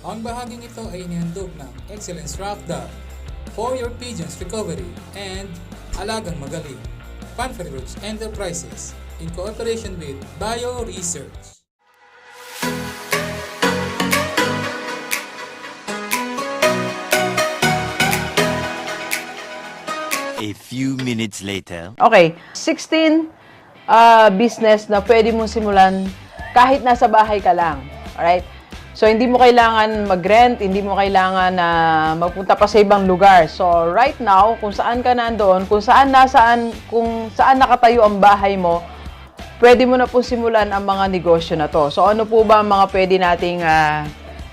Ang bahaging ito ay inihandog ng Excellence Rockdog for your pigeons recovery and Alagang Magaling. Panfrey Roots Enterprises in cooperation with Bio Research. A few minutes later. Okay, 16 ah, business na pwede mong simulan kahit nasa bahay ka lang. Alright? So, hindi mo kailangan mag-rent, hindi mo kailangan na magpunta pa sa ibang lugar. So, right now, kung saan ka nandoon, kung saan nasaan, kung saan nakatayo ang bahay mo, pwede mo na po simulan ang mga negosyo na to. So, ano po ba ang mga pwede nating ah,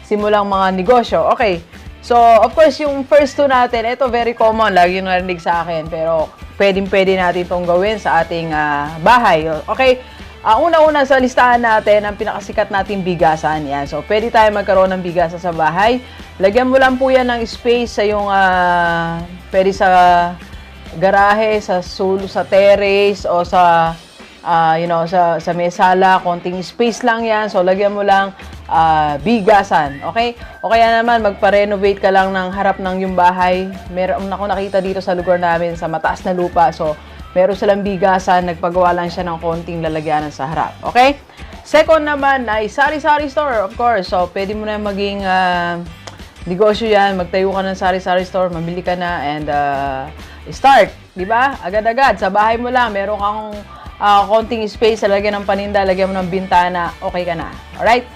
simulang mga negosyo? Okay. So, of course, yung first two natin, ito very common, lagi narinig sa akin, pero pwedeng-pwede natin itong gawin sa ating ah, bahay. Okay? Ang una-una sa listahan natin, ang pinakasikat nating bigasan. Yan. So, pwede tayo magkaroon ng bigasan sa bahay. Lagyan mo lang po yan ng space sa yung, ah, pwede sa garahe, sa sul, sa terrace, o sa ah, you know, sa, sa mesala, konting space lang yan. So, lagyan mo lang ah, bigasan. Okay? O kaya naman, magpa-renovate ka lang ng harap ng yung bahay. Meron ako nakita dito sa lugar namin sa mataas na lupa. So, meron silang bigasan. Nagpagawa lang siya ng konting lalagyanan sa harap. Okay? Second naman ay sari-sari store, of course. So, pwede mo na maging ah, negosyo yan. Magtayo ka ng sari-sari store, mamili ka na, and uh, start. Di ba? Agad-agad. Sa bahay mo lang, meron kang ah, konting space, lagyan ng paninda, lagyan mo ng bintana, okay ka na. Alright?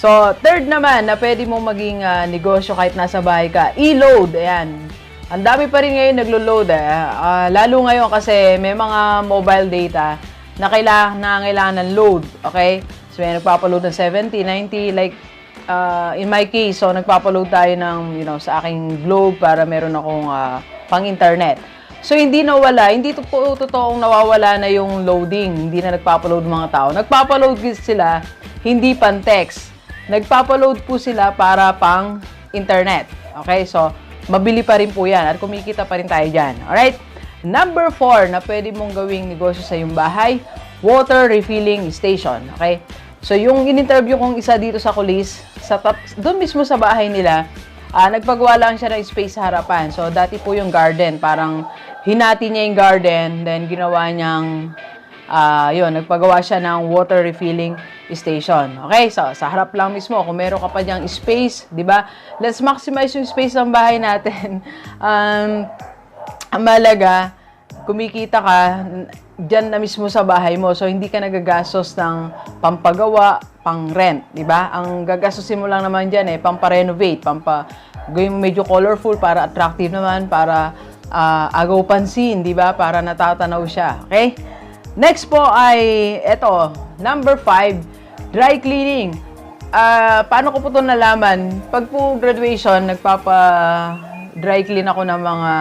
So, third naman, na pwede mo maging ah, negosyo kahit nasa bahay ka, e-load. Ayan. Ang dami pa rin ngayon naglo-load. Eh. Ah, lalo ngayon kasi may mga mobile data na kailangan, na kailangan ng load. Okay? So, may nagpapaload ng 70, 90, like uh, in my case, so nagpapaload tayo ng, you know, sa aking Globe para meron akong ah, pang-internet. So, hindi nawala, hindi to po totoong nawawala na yung loading, hindi na nagpapaload mga tao. Nagpapaload sila, hindi pan text. Nagpapaload po sila para pang internet. Okay, so, mabili pa rin po yan at kumikita pa rin tayo dyan. Alright? Number four na pwede mong gawing negosyo sa iyong bahay, water refilling station. Okay? So, yung in-interview kong isa dito sa kulis, sa top, doon mismo sa bahay nila, ah nagpagawa lang siya ng space sa harapan. So, dati po yung garden, parang hinati niya yung garden, then ginawa niyang, ah yun, nagpagawa siya ng water refilling station. Okay? So, sa harap lang mismo, kung meron ka pa diyang space, di ba? Let's maximize yung space ng bahay natin. um, ang malaga, kumikita ka dyan na mismo sa bahay mo. So, hindi ka nagagastos ng pampagawa, pang rent, di ba? Ang gagastosin mo lang naman dyan eh, pampa-renovate, pampa, gawin medyo colorful para attractive naman, para ah, agaw pansin, di ba? Para natatanaw siya. Okay? Next po ay, eto, number five, dry cleaning. Ah, paano ko po ito nalaman? Pag po graduation, nagpapa-dry clean ako ng mga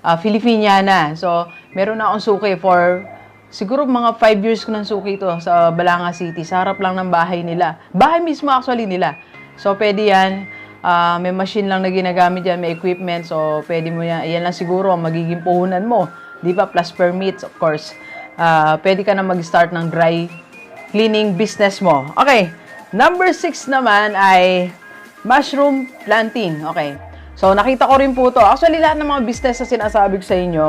uh, Filipiniana. So, meron na akong suki for siguro mga 5 years ko ng suki ito sa Balanga City. Sa harap lang ng bahay nila. Bahay mismo actually nila. So, pwede yan. Ah, may machine lang na ginagamit yan, may equipment. So, pwede mo yan. Yan lang siguro ang magiging puhunan mo. Di ba? Plus permits, of course. Ah, pwede ka na mag-start ng dry cleaning business mo. Okay. Number 6 naman ay mushroom planting. Okay. So, nakita ko rin po to. Actually, lahat ng mga business na sinasabi ko sa inyo,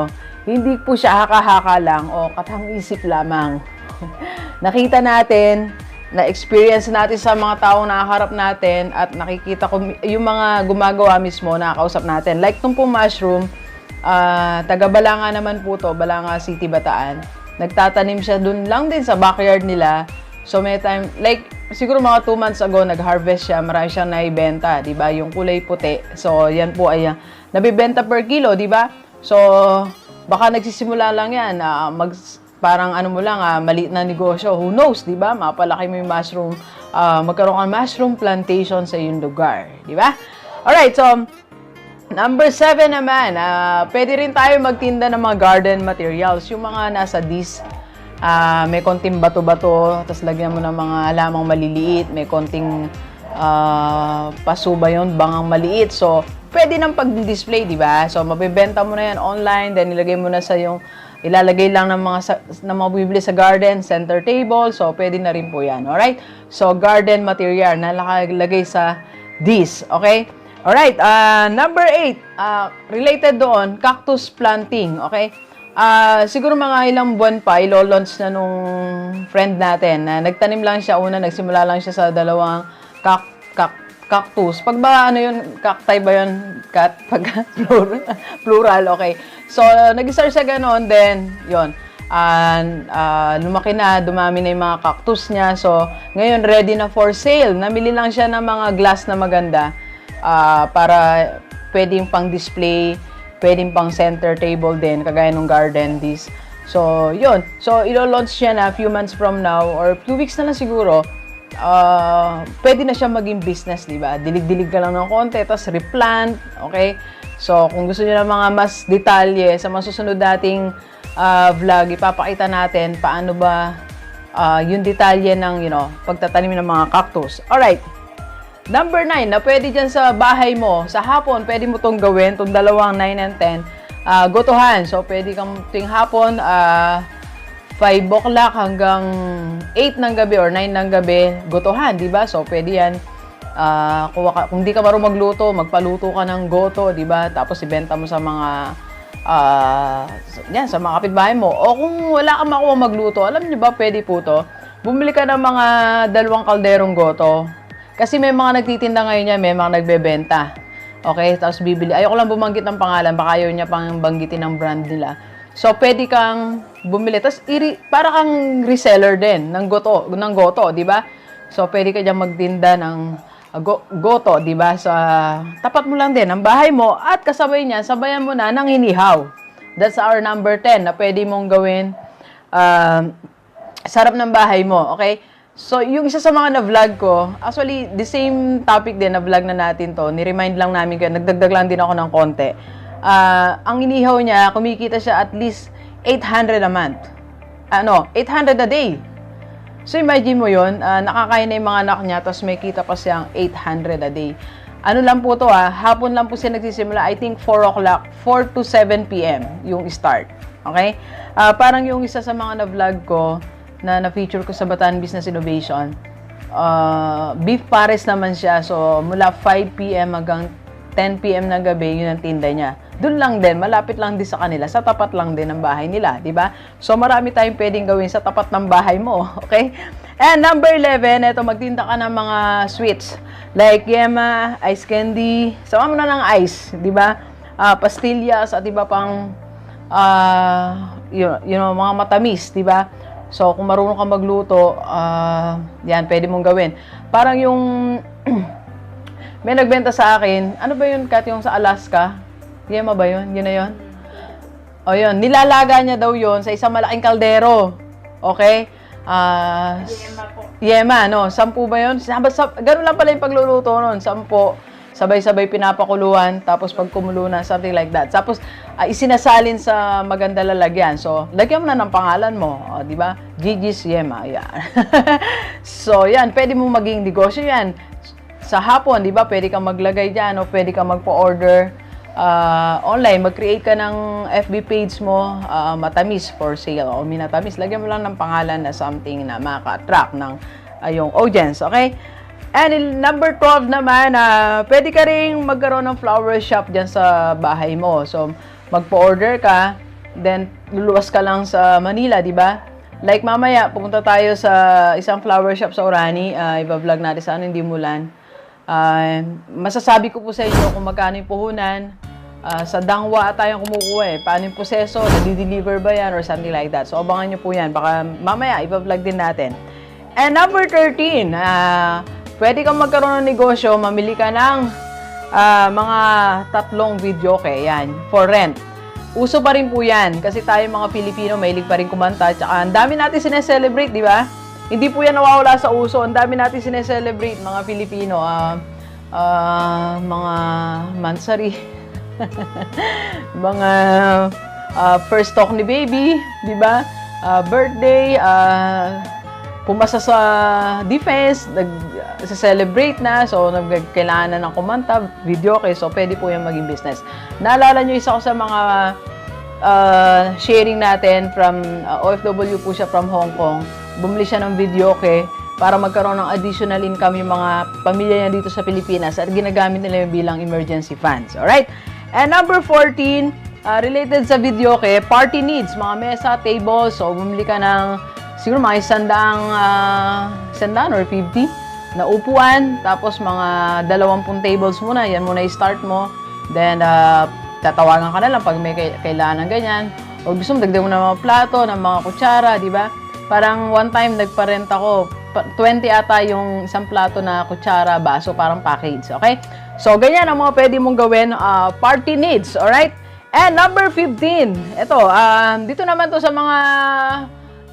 hindi po siya haka-haka lang o katang-isip lamang. nakita natin, na-experience natin sa mga taong nakaharap natin at nakikita ko yung mga gumagawa mismo, nakakausap natin. Like nung po mushroom, ah, taga Balanga naman po to, Balanga City, Bataan. Nagtatanim siya dun lang din sa backyard nila. So may time, like siguro mga 2 months ago, nag-harvest siya, marami siyang naibenta, di ba? Yung kulay puti. So yan po ay nabibenta per kilo, di ba? So baka nagsisimula lang yan, ah, mag, parang ano mo lang, ah, maliit na negosyo. Who knows, di ba? Mapalaki mo yung mushroom, ah, magkaroon ka mushroom plantation sa iyong lugar, di ba? Alright, so Number seven naman, ah, pwede rin tayo magtinda ng mga garden materials. Yung mga nasa dis, ah, may konting bato-bato, tapos lagyan mo ng mga lamang maliliit, may konting ah, paso ba yun, bangang maliit. So, pwede nang pag-display, di ba? So, mabibenta mo na yan online, then ilagay mo na sa yung ilalagay lang ng mga sa, ng mga bibili sa garden, center table. So, pwede na rin po yan. Alright? So, garden material na nakalagay sa this. Okay? Alright, uh, number 8, uh, related doon, cactus planting. Okay? Ah, siguro mga ilang buwan pa, ilo-launch na nung friend natin na nagtanim lang siya. Una, nagsimula lang siya sa dalawang kak, kak, cactus. Pag ba, ano yun, cacti ba yun? Cat, pag plural, okay. So, nag-start siya ganon, then, yon and ah, lumaki na, dumami na yung mga cactus niya. So, ngayon, ready na for sale. Namili lang siya ng mga glass na maganda ah, para pwedeng pang display, pwedeng pang center table din, kagaya ng garden this. So, yun. So, ilo-launch siya na few months from now or few weeks na lang siguro. Ah, pwede na siya maging business, di ba? Dilig-dilig ka lang ng konti, tapos replant, okay? So, kung gusto niyo ng mga mas detalye sa masusunod dating ah, vlog, ipapakita natin paano ba ah, yung detalye ng, you know, pagtatanim ng mga cactus. Alright. Number 9, na pwede dyan sa bahay mo, sa hapon, pwede mo tong gawin, tong dalawang 9 and 10, ah, gotohan. So, pwede kang tuwing hapon, ah, 5 o'clock hanggang 8 ng gabi or 9 ng gabi, gotohan, di ba? So, pwede yan. Ah, kuha kung di ka marunong magluto, magpaluto ka ng goto, di ba? Tapos, ibenta mo sa mga ah, yan, sa mga kapitbahay mo. O kung wala kang makuha magluto, alam niyo ba, pwede po to. Bumili ka ng mga dalawang kalderong goto. Kasi may mga nagtitinda ngayon yan, may mga nagbebenta. Okay, tapos bibili. Ayoko lang bumanggit ng pangalan, baka ayaw niya pang banggitin ng brand nila. So, pwede kang bumili. Tapos, iri, para kang reseller din ng goto, ng goto, di ba? So, pwede ka dyan magtinda ng uh, go- goto, di ba? Sa tapat mo lang din ng bahay mo at kasabay niya, sabayan mo na ng hinihaw. That's our number 10 na pwede mong gawin um, sarap ng bahay mo, okay? So, yung isa sa mga na-vlog ko, actually, the same topic din, na-vlog na natin to, ni-remind lang namin kayo, nagdagdag lang din ako ng konti. Ah, ang inihaw niya, kumikita siya at least 800 a month. Ano, 800 a day. So imagine mo yun, ah, nakakain na yung mga anak niya, tapos may kita pa siyang 800 a day. Ano lang po to ah, hapon lang po siya nagsisimula, I think 4 o'clock, 4 to 7 p.m. yung start. Okay? Ah, parang yung isa sa mga na-vlog ko, na na-feature ko sa Bataan Business Innovation, ah, beef pares naman siya. So, mula 5 p.m. hanggang 10 p.m. ng gabi, yun ang tinda niya. Doon lang din, malapit lang din sa kanila, sa tapat lang din ng bahay nila, di ba? So, marami tayong pwedeng gawin sa tapat ng bahay mo, okay? And number 11, ito, magtinda ka ng mga sweets. Like yema, ice candy, sama mo na ng ice, di ba? Ah, pastillas at iba pang ah you, you know, mga matamis, di ba? So, kung marunong ka magluto, ah, yan, pwede mong gawin. Parang yung, may nagbenta sa akin, ano ba yun, Kat, yung sa Alaska? Yema ba yun? Yun na yun? O yun, nilalaga niya daw yun sa isang malaking kaldero. Okay? Ah, yema po. Yema, no? Sampu ba yun? Ganun lang pala yung pagluluto nun. Sampu. Sabay-sabay pinapakuluan, tapos pag kumulo na, something like that. Tapos, ah, isinasalin sa maganda lalagyan. So, lagyan mo na ng pangalan mo. O, di ba? Gigi's Yema. Yan. so, yan. Pwede mo maging negosyo yan. Sa hapon, di ba? Pwede kang maglagay dyan o pwede kang magpo-order ah, online. Mag-create ka ng FB page mo, ah, matamis for sale o minatamis. Lagyan mo lang ng pangalan na something na makaka-attract ng yung audience. Okay? And in number 12 naman, ah, pwede ka rin magkaroon ng flower shop dyan sa bahay mo. So, magpo-order ka, then luluwas ka lang sa Manila, di ba? Like mamaya, pupunta tayo sa isang flower shop sa Orani, uh, iba-vlog natin sa ano, hindi mulan. Ah, masasabi ko po sa inyo kung magkano yung puhunan. Ah, sa dangwa tayong kumukuha eh. Paano yung proseso? Nadi-deliver ba yan or something like that? So, abangan nyo po yan. Baka mamaya, iba-vlog din natin. And number 13, ah, pwede kang magkaroon ng negosyo, mamili ka ng ah, mga tatlong video okay, yan, for rent. Uso pa rin po yan kasi tayo mga Pilipino mahilig pa rin kumanta. Tsaka ang dami natin sineselebrate, di ba? Hindi po yan nawawala sa uso. Ang dami natin sineselebrate, mga Pilipino. ah ah, mga mansari. mga ah, first talk ni baby, di ba? Ah, birthday, ah, pumasa sa defense, nag celebrate na, so nag kailangan na ng kumanta, video okay, so pwede po yung maging business. Naalala nyo isa ko sa mga uh, sharing natin from uh, OFW po siya from Hong Kong. Bumili siya ng video okay. para magkaroon ng additional income yung mga pamilya niya dito sa Pilipinas at ginagamit nila yung bilang emergency funds. Alright? And number 14, uh, related sa video ke, party needs, mga mesa, tables, so bumili ka ng siguro mga isandang, uh, isandaan or 50 na upuan, tapos mga 20 tables muna, yan muna i-start mo. Then, uh, tatawagan ka na lang pag may kailangan ng ganyan. O gusto mo, dagdag mo ng mga plato, ng mga kutsara, di ba? Parang one time, nagparent ako, pa- 20 ata yung isang plato na kutsara, baso, parang package, okay? So, ganyan ang mga pwede mong gawin, uh, party needs, alright? And number 15, ito, ah, dito naman to sa mga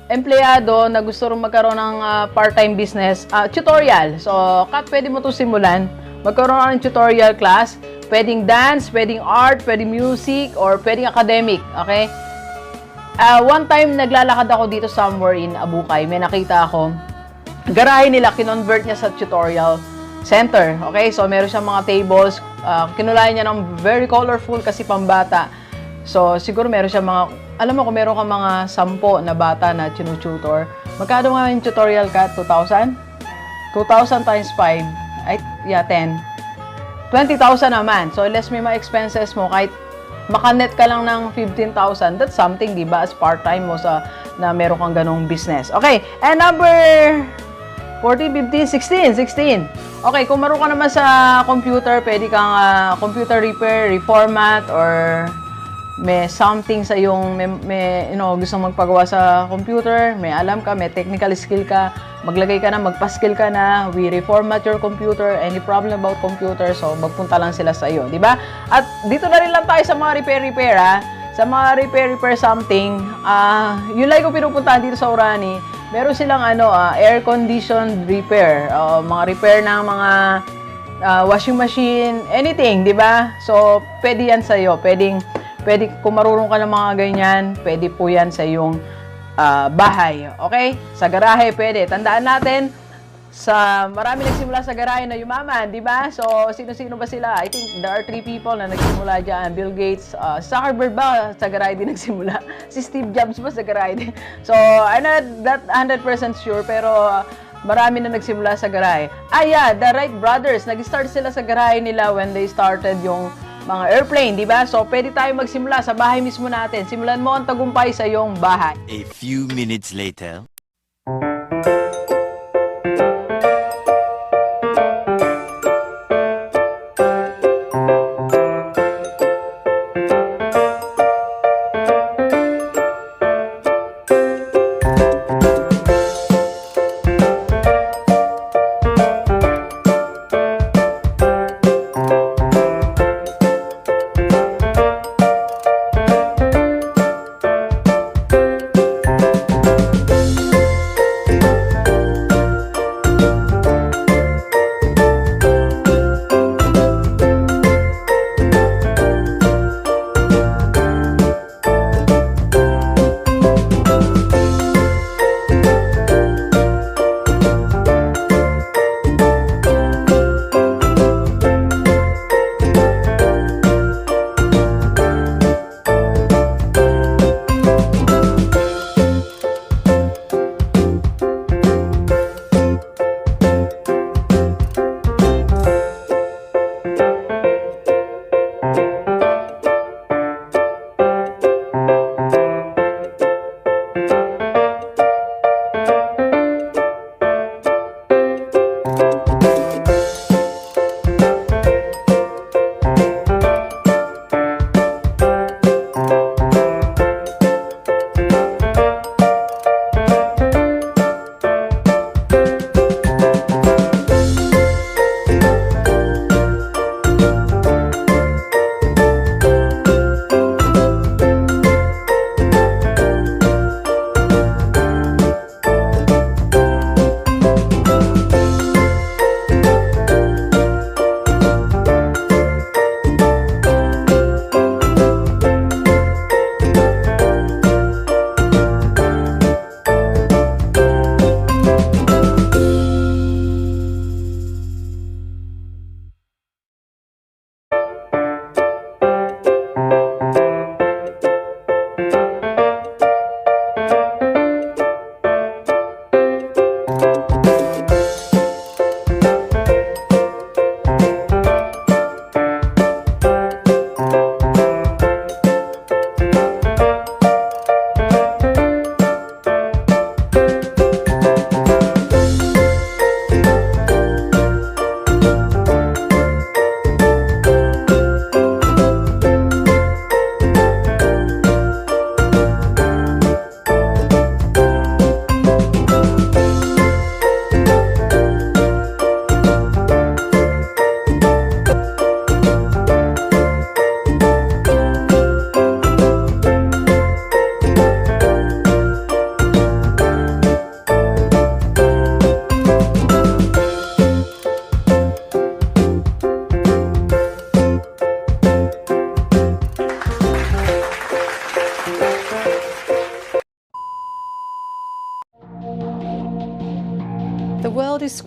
empleyado na gusto rin magkaroon ng ah, part-time business, ah, tutorial. So, kat pwede mo to simulan. Magkaroon ka ng tutorial class. Pwedeng dance, pwedeng art, pwedeng music, or pwedeng academic. Okay? Ah, one time, naglalakad ako dito somewhere in Abukay. May nakita ako. Garahe nila, kinonvert niya sa tutorial center. Okay? So, meron siyang mga tables. ah, kinulayan niya ng very colorful kasi pambata. So, siguro meron siya mga, alam mo kung meron ka mga sampo na bata na tinututor, magkano nga yung tutorial ka? 2,000? 2,000 times 5, ay, yeah, 10. 20,000 naman. So, less may mga expenses mo, kahit makanet ka lang ng 15,000, that's something, di ba, as part-time mo sa, na meron kang ganong business. Okay, and number 14, 15, 16, 16. Okay, kung meron ka naman sa computer, pwede kang ah, computer repair, reformat, or may something sa yung may, may you know, gusto magpagawa sa computer, may alam ka, may technical skill ka, maglagay ka na, magpa-skill ka na, we reformat your computer, any problem about computer, so magpunta lang sila sa iyo, di ba? At dito na rin lang tayo sa mga repair-repair, ha? Sa mga repair-repair something, ah, yun lang ko pinupuntahan dito sa Urani, meron silang ano, ah, air conditioned repair, o mga repair ng mga ah, washing machine, anything, di ba? So, pwede yan sa'yo. Pwedeng, pwede, kung marunong ka ng mga ganyan, pwede po yan sa iyong ah, bahay. Okay? Sa garahe, pwede. Tandaan natin, sa marami nagsimula sa garahe na yumaman, di ba? So, sino-sino ba sila? I think there are three people na nagsimula dyan. Bill Gates, uh, Zuckerberg ba sa garahe din nagsimula? si Steve Jobs ba sa garahe din? So, I'm not that 100% sure, pero uh, marami na nagsimula sa garahe. Ah, yeah, the Wright brothers, nag-start sila sa garahe nila when they started yung mga airplane, di ba? So, pwede tayo magsimula sa bahay mismo natin. Simulan mo ang tagumpay sa iyong bahay. A few minutes later.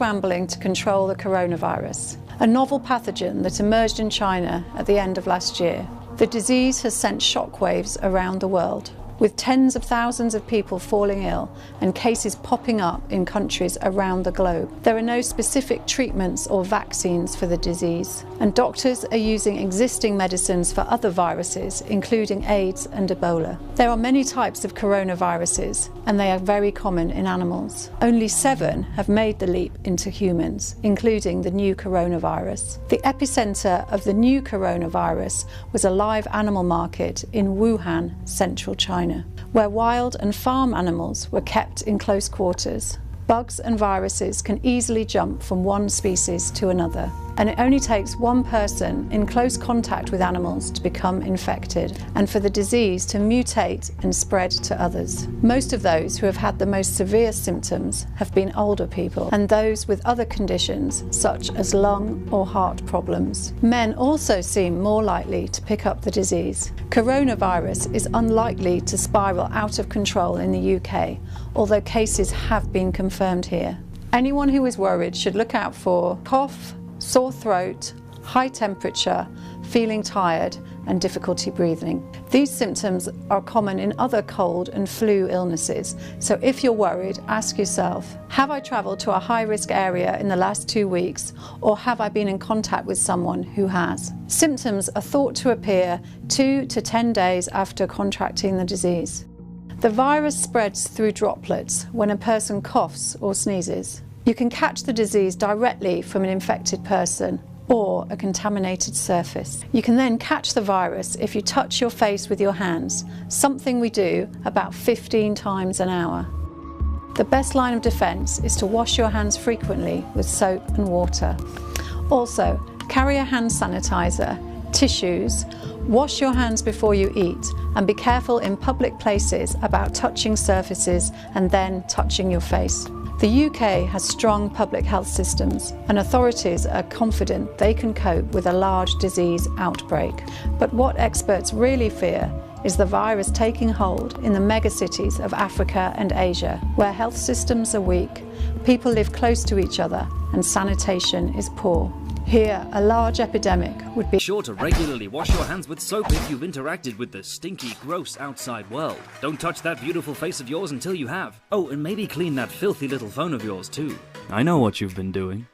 Scrambling to control the coronavirus, a novel pathogen that emerged in China at the end of last year. The disease has sent shockwaves around the world, with tens of thousands of people falling ill and cases popping up in countries around the globe. There are no specific treatments or vaccines for the disease, and doctors are using existing medicines for other viruses, including AIDS and Ebola. There are many types of coronaviruses, and they are very common in animals. Only seven have made the leap into humans, including the new coronavirus. The epicenter of the new coronavirus was a live animal market in Wuhan, central China where wild and farm animals were kept in close quarters. Bugs and viruses can easily jump from one species to another, and it only takes one person in close contact with animals to become infected and for the disease to mutate and spread to others. Most of those who have had the most severe symptoms have been older people and those with other conditions such as lung or heart problems. Men also seem more likely to pick up the disease. Coronavirus is unlikely to spiral out of control in the UK, although cases have been confirmed here. Anyone who is worried should look out for cough, sore throat, high temperature, feeling tired, and difficulty breathing. These symptoms are common in other cold and flu illnesses, so if you're worried, ask yourself Have I travelled to a high risk area in the last two weeks, or have I been in contact with someone who has? Symptoms are thought to appear two to 10 days after contracting the disease. The virus spreads through droplets when a person coughs or sneezes. You can catch the disease directly from an infected person or a contaminated surface. You can then catch the virus if you touch your face with your hands, something we do about 15 times an hour. The best line of defence is to wash your hands frequently with soap and water. Also, carry a hand sanitizer, tissues, wash your hands before you eat, and be careful in public places about touching surfaces and then touching your face. The UK has strong public health systems, and authorities are confident they can cope with a large disease outbreak. But what experts really fear is the virus taking hold in the megacities of Africa and Asia, where health systems are weak, people live close to each other, and sanitation is poor. Here, a large epidemic would be Be sure to regularly wash your hands with soap if you've interacted with the stinky, gross outside world. Don't touch that beautiful face of yours until you have. Oh, and maybe clean that filthy little phone of yours too. I know what you've been doing.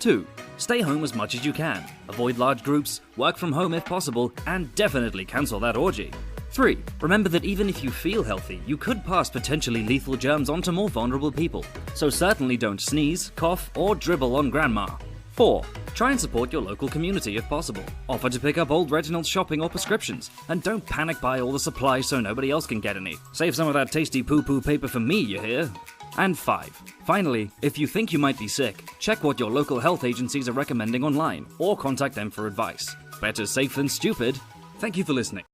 2. Stay home as much as you can. Avoid large groups, work from home if possible, and definitely cancel that orgy. 3. Remember that even if you feel healthy, you could pass potentially lethal germs onto more vulnerable people. So certainly don't sneeze, cough, or dribble on grandma. 4. Try and support your local community if possible. Offer to pick up old Reginald's shopping or prescriptions. And don't panic buy all the supplies so nobody else can get any. Save some of that tasty poo poo paper for me, you hear? And 5. Finally, if you think you might be sick, check what your local health agencies are recommending online or contact them for advice. Better safe than stupid. Thank you for listening.